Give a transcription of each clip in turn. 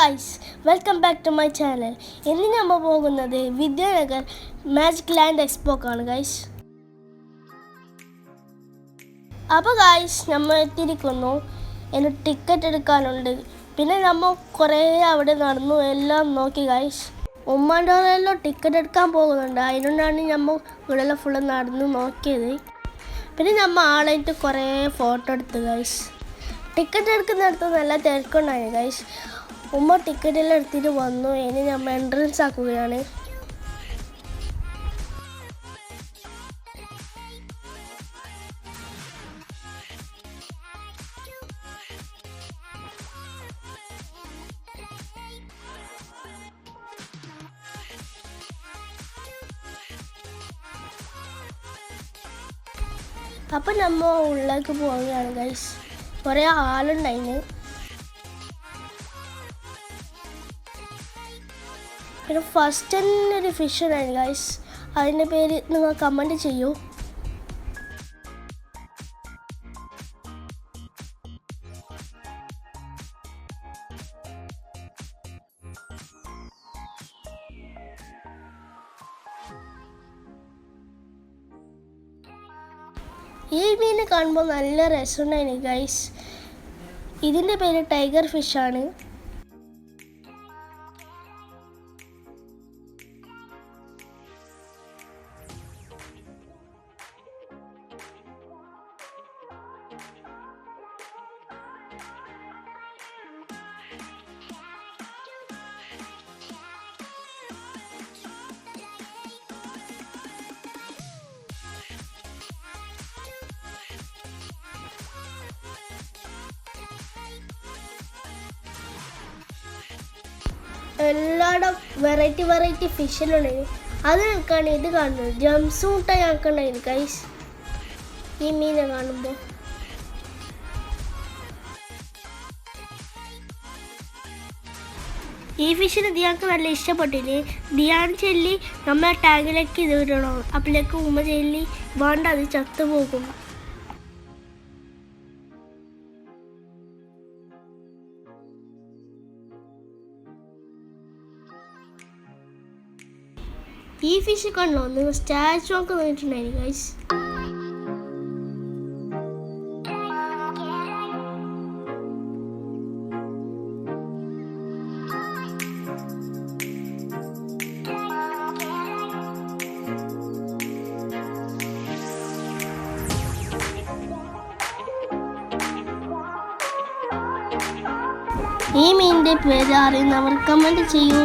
Guys welcome back to my channel ഇന്ന് നമ്മൾ പോകുന്നത് വിദ്യാനഗർ മാജിക് ലാൻഡ് എക്സ്പോക്കാണ് ഗൈസ് അപ്പോൾ ഗൈസ് നമ്മൾ എത്തിയിരിക്കുന്നു. എനിക്ക് ടിക്കറ്റ് എടുക്കാനുണ്ട്. പിന്നെ നമ്മൾ കുറേ അവിടെ നടന്നു എല്ലാം നോക്കി ഗൈസ് ഉമ്മാന്റെ ടിക്കറ്റ് എടുക്കാൻ പോകുന്നുണ്ട്. അതിനോണ്ടാണ് നമ്മൾ ഇവിടെ ഫുള്ള് നടന്നു നോക്കിയത്. പിന്നെ നമ്മൾ ആളായിട്ട് കുറേ ഫോട്ടോ എടുത്തു ഗൈസ് ടിക്കറ്റ് എടുക്കുന്നിടത്ത് നല്ല തിരക്കുണ്ടായിരുന്നു ഗൈസ് ഉമ്മ ടിക്കറ്റെല്ലാം എടുത്തിട്ട് വന്നു. ഇനി നമ്മൾ എൻട്രൻസ് ആക്കുകയാണ്. അപ്പം നമ്മൾ ഉള്ളിലേക്ക് പോവുകയാണ് ഗൈസ് കുറേ ആളുണ്ടായിന്. പിന്നെ ഫസ്റ്റ് തന്നെ ഒരു ഫിഷ് ഗൈസ് അതിന്റെ പേര് നിങ്ങൾ കമന്റ് ചെയ്യൂ. ഈ മീൻ കാണുമ്പോൾ നല്ല രസമുണ്ടായിരുന്നു ഗൈസ് ഇതിന്റെ പേര് ടൈഗർ ഫിഷാണ് എല്ലായിടും വെറൈറ്റി വെറൈറ്റി ഫിഷിലുണ്ടായിരുന്നു അത് നിൽക്കാണ് ഇത് കാണുന്നത്. ജംസൂട്ട ഞങ്ങൾക്കുണ്ടായിരുന്നു ഗൈസ് ഈ മീനെ കാണുമ്പോൾ ഈ ഫിഷിന് ദിയാക്ക് നല്ല ഇഷ്ടപ്പെട്ടില്ലേ ദിയാൻ ചെല്ലി നമ്മളെ ടാങ്കിലേക്ക് ഇത് വിടണോ അപ്പോഴേക്ക് ഉമ്മ ചെല്ലി വേണ്ട അത് ചത്തുപോകും. ഈ ഫിഷ് കണ്ടോ? നിങ്ങൾ സ്റ്റാച്ചു ഒക്കെ നോക്കിയിട്ടുണ്ടായിരുന്നു ഗൈസ് ഈ മീനിന്റെ പേര് അറിയുന്നവർ കമന്റ് ചെയ്യൂ.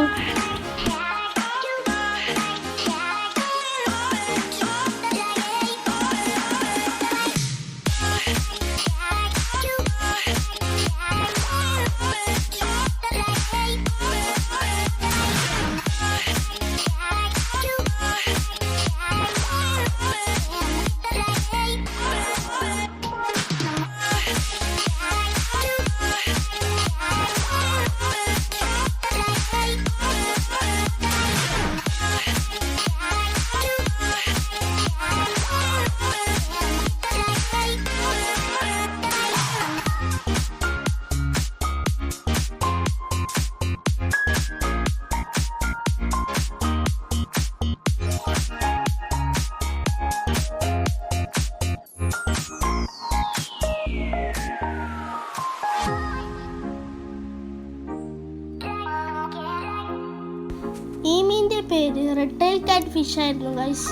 റെഡ് ടൈൽ കാറ്റ് ഫിഷ് ആയിരുന്നു ഗൈസ്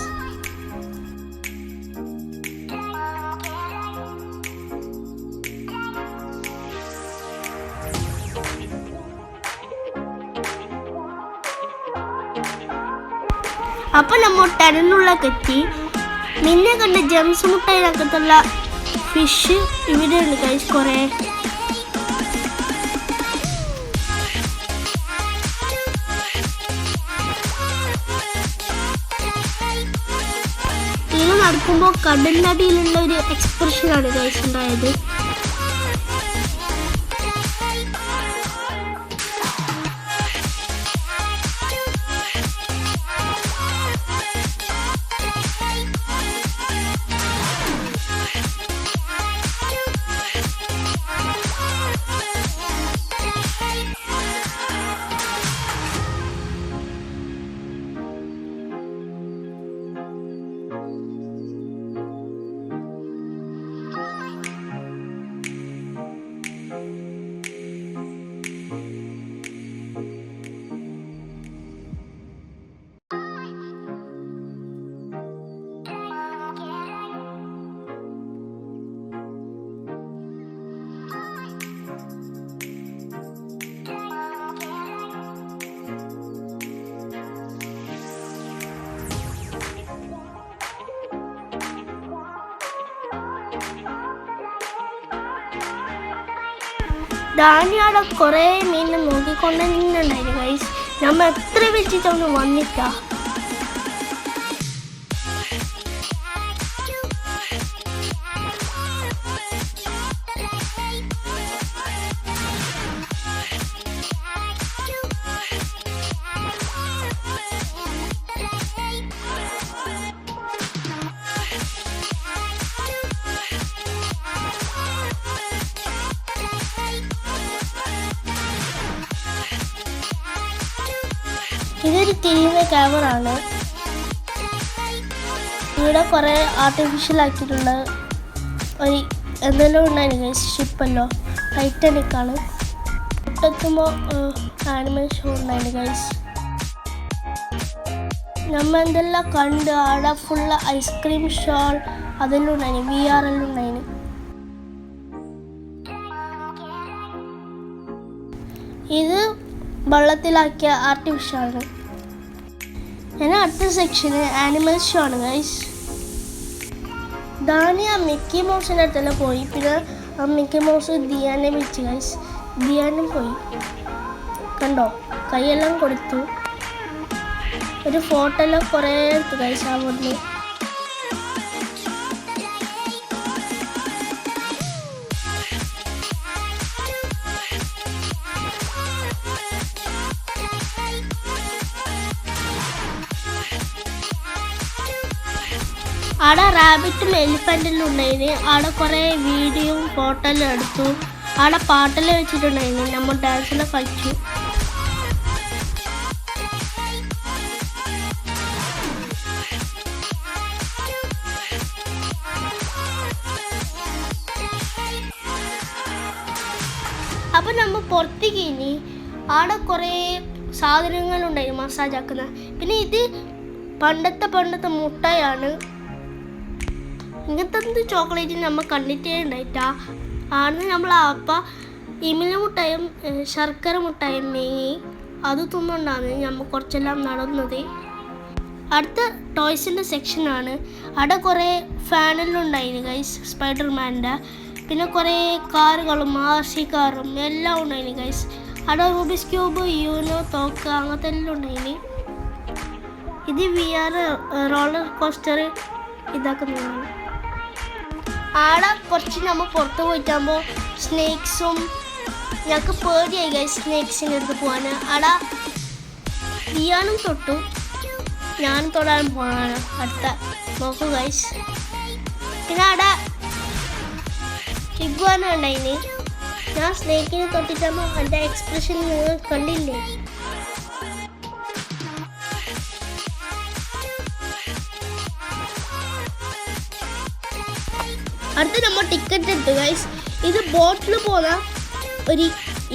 അപ്പൊ നമ്മൾ ടെരനുള്ള എത്തി നിന്നെ കണ്ട് ജംസ് മുട്ടയിനകത്തുള്ള ഫിഷ് ഇവിടെയുണ്ട് കഴിച്ച് കുറേ. നടക്കുമ്പോൾ കടലിനടിയിലുള്ള ഒരു എക്സ്പ്രഷനാണ് ഗൈസ് ഉണ്ടായത്. ഡാനിയാടെ കുറേ മീനെ നോക്കിക്കൊണ്ടിരുന്നുണ്ടായിരുന്നു ഗൈസ് നമ്മൾ എത്ര വെച്ചിട്ടൊന്നും വന്നിട്ടാ ഇതൊരു തിരിയുന്ന ക്യാമറ ആണ്. ഇവിടെ കുറേ ആർട്ടിഫിഷ്യൽ ആക്കിയിട്ടുള്ള ഒരു എന്തെല്ലാം ഉണ്ടായിരുന്നു ഷിപ്പല്ലോ ടൈറ്റാനിക് ആണ്. എത്തുമ്പോൾ ആനിമേഷൻ ഉണ്ടായിരുന്നു ഗൈസ് നമ്മൾ എന്തെല്ലാം കണ്ട് അവിടെ ഫുള്ള് ഐസ്ക്രീം ഷോൾ അതെല്ലാം ഉണ്ടായിരുന്നു വി ആർ എല്ലാം ഉണ്ടായിരുന്നു ഇത് വെള്ളത്തിലാക്കിയ ആർട്ടിഫിഷ്യൽ ആണ് ഞാൻ അടുത്ത സെക്ഷന് ആനിമൽ ഷോ ആണ് ഗൈസ് ദാനി ആ മിക്കി മൗസിന്റെ അടുത്തെല്ലാം പോയി. പിന്നെ ആ മിക്കി മൗസ് ദിയാനെ വിളിച്ചു ഗൈസ് ദിയാനും പോയി. കണ്ടോ? കൈയെല്ലാം കൊടുത്തു. ഒരു ഫോട്ടോ എല്ലാം കുറേ എടുത്തു ഗൈസ് അവിടുന്ന് അവിടെ റാബിറ്റും എലിഫന്റിലും ഉണ്ടായിരുന്നു അവിടെ കുറേ വീഡിയോയും ഫോട്ടോയിലും എടുത്തു. അവിടെ പാട്ടെല്ലാം വെച്ചിട്ടുണ്ടായിരുന്നു നമ്മൾ ഡാൻസിനെ കളിച്ചു. അപ്പൊ നമ്മൾ പുറത്തേക്ക് ഇനി അവിടെ കുറേ മസാജ് ആക്കുന്ന പിന്നെ ഇത് പണ്ടത്തെ പണ്ടത്തെ മുട്ടയാണ്. ഇങ്ങനത്തെ ചോക്ലേറ്റ് നമ്മൾ കണ്ടിട്ടേ ഉണ്ടായിട്ടാ? ആണ് നമ്മൾ അപ്പ ഇമില മുട്ടായും ശർക്കര മുട്ടായും മേങ്ങി അത് തിന്നുകൊണ്ടാണ് നമ്മൾ കുറച്ചെല്ലാം നടന്നത്. അടുത്ത ടോയ്സിന്റെ സെക്ഷനാണ് അവിടെ കുറേ ഫാനെല്ലാം ഗൈസ് സ്പൈഡർമാന്റെ. പിന്നെ കുറേ കാറുകളും ആർസി കാറും എല്ലാം ഉണ്ടായിരുന്നു ഗൈസ് അവിടെ റൂബിസ് ക്യൂബ് യൂനോ തോക്ക് അങ്ങനത്തെ എല്ലാം ഉണ്ടായിന്. ഇത് വി ആർ റോളർ കോസ്റ്റർ ഇതാക്കുന്നതാണ്. ആടെ കുറച്ച് നമ്മൾ പുറത്ത് പോയിട്ടാകുമ്പോൾ സ്നേക്സും ഞങ്ങൾക്ക് പേടിയായി ഗൈസ് സ്നേക്സിന്റെ അടുത്ത് പോകാൻ ആടെ വിയാനും തൊട്ടു. ഞാനും തൊടാൻ പോകാനാണ് അടുത്ത നോക്കൂ ഗൈസ് പിന്നെ അവിടെ ഇഗ്വാന ഉണ്ടായിന്. ഞാൻ സ്നേക്കിനെ തൊട്ടിട്ടാകുമ്പോൾ എന്റെ എക്സ്പ്രഷൻ നിങ്ങൾ കണ്ടില്ലേ? അടുത്ത് നമ്മൾ ടിക്കറ്റ് എടുത്തു ഗൈസ് ഇത് ബോട്ടിൽ പോകുന്ന ഒരു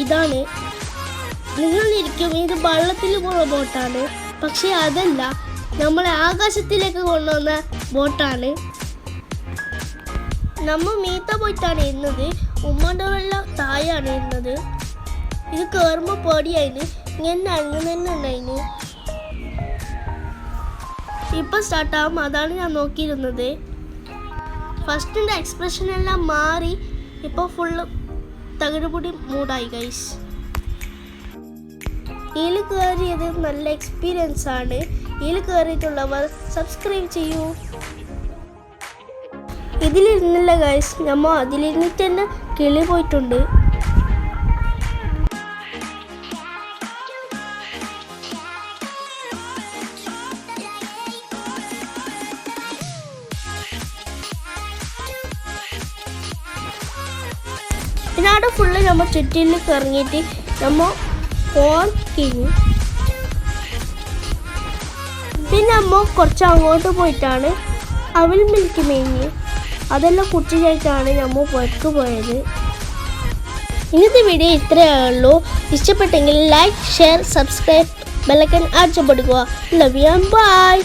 ഇതാണ്. നിങ്ങൾ ഇരിക്കും ഇത് വള്ളത്തിൽ പോകുന്ന ബോട്ടാണ് പക്ഷെ അതല്ല നമ്മളെ ആകാശത്തിലേക്ക് കൊണ്ടുവന്ന ബോട്ടാണ് നമ്മൾ മീത്ത പോയിട്ടാണ് ഇരുന്നത്. ഉമ്മന്റെ വെള്ളം താഴെയാണ് ഇരുന്നത്. ഇത് കയറുമ്പോൾ പേടിയായിരുന്നു ഇങ്ങനെ അങ്ങനെ തന്നെ ഉണ്ടായിരുന്നു ഇപ്പം സ്റ്റാർട്ടാവും അതാണ് ഞാൻ നോക്കിയിരുന്നത്. ഫസ്റ്റിന്റെ എക്സ്പ്രഷൻ എല്ലാം മാറി ഇപ്പോൾ ഫുള്ള് തകിടുപൊടി മൂടായി ഗൈസ് ഇതിൽ കയറിയത് നല്ല എക്സ്പീരിയൻസ് ആണ്. ഇതിൽ കയറിയിട്ടുള്ളവർ സബ്സ്ക്രൈബ് ചെയ്യൂ. ഇതിലിരുന്നില്ല ഗൈസ് നമ്മൾ അതിലിരുന്നിട്ട് തന്നെ കിളി പോയിട്ടുണ്ട്. അവിടെ ഫുള്ള് നമ്മൾ ചുറ്റിൽ കറങ്ങിയിട്ട് നമ്മൾ കഴിഞ്ഞു. പിന്നെ നമ്മൾ കുറച്ച് അങ്ങോട്ട് പോയിട്ടാണ് അവൽ മിൽക്ക് മേങ്ങി അതെല്ലാം കുട്ടിയായിട്ടാണ് നമ്മൾ പുറത്ത് പോയത്. ഇന്നത്തെ വീഡിയോ ഇത്രയേ ഉള്ളൂ. ഇഷ്ടപ്പെട്ടെങ്കിൽ ലൈക്ക് ഷെയർ സബ്സ്ക്രൈബ് ബെല്ലക്കൻ അടിച്ചു കൊടുക്കുക ലവ് ബൈ